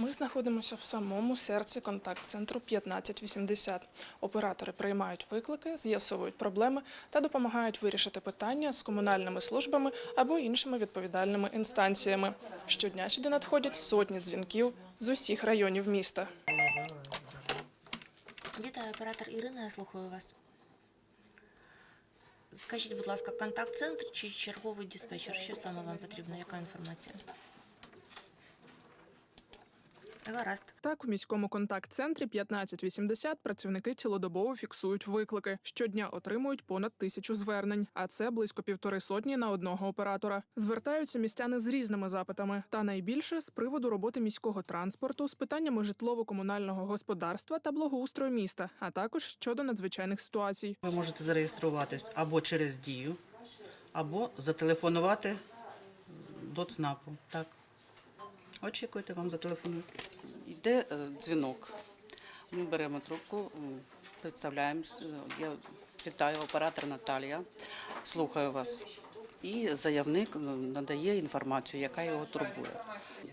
Ми знаходимося в самому серці контакт-центру 1580. Оператори приймають виклики, з'ясовують проблеми та допомагають вирішити питання з комунальними службами або іншими відповідальними інстанціями. Щодня сюди надходять сотні дзвінків з усіх районів міста. Вітаю, оператор Ірина, я слухаю вас. Скажіть, будь ласка, контакт-центр чи черговий диспетчер? Що саме вам потрібно? Яка інформація? Гаразд. Так, у міському контакт-центрі 1580 працівники цілодобово фіксують виклики. Щодня отримують понад тисячу звернень, а це близько півтори сотні на одного оператора. Звертаються містяни з різними запитами, та найбільше з приводу роботи міського транспорту, з питаннями житлово-комунального господарства та благоустрою міста, а також щодо надзвичайних ситуацій. Ви можете зареєструватись або через дію, або зателефонувати до ЦНАПу. Так. Очікуйте, вам зателефонують. Йде е, дзвінок. Ми беремо трубку, м, представляємось. Е, Я вітаю оператор Наталія, слухаю вас. І заявник ну, надає інформацію, яка його турбує.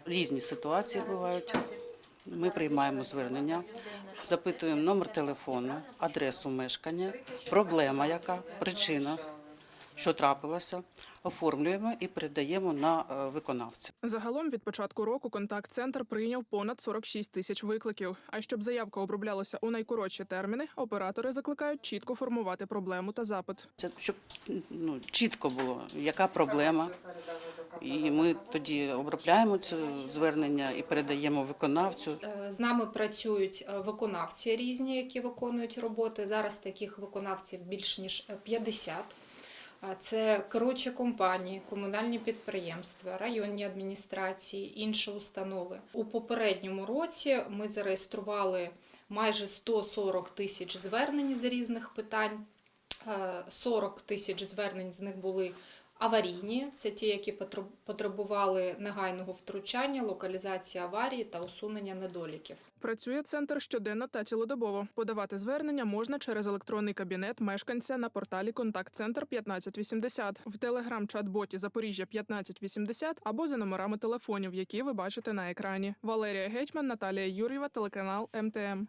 Різні ситуації бувають. Ми приймаємо звернення, запитуємо номер телефону, адресу мешкання, проблема яка, причина, що трапилося, оформлюємо і передаємо на е, виконавця. Загалом від початку року контакт-центр прийняв понад 46 тисяч викликів. А щоб заявка оброблялася у найкоротші терміни, оператори закликають чітко формувати проблему та запит. Це щоб ну, чітко було, яка проблема. І ми тоді обробляємо це звернення і передаємо виконавцю. Е, З нами працюють е, виконавці різні, які виконують роботи. Зараз таких виконавців більш ніж е, 50. Це керуючі компанії, комунальні підприємства, районні адміністрації, інші установи. У попередньому році ми зареєстрували майже 140 тисяч звернень з різних питань. Е, 40 тисяч звернень з них були аварійні. Це ті, які потреб- потребували негайного втручання, локалізації аварії та усунення недоліків. Працює центр щоденно та цілодобово. Подавати звернення можна через електронний кабінет мешканця на порталі Контакт-центр 1580, в телеграм-чат-боті Запоріжжя 1580 або за номерами телефонів, які ви бачите на екрані. Валерія Гетьман, Наталія Юрєва, телеканал МТМ.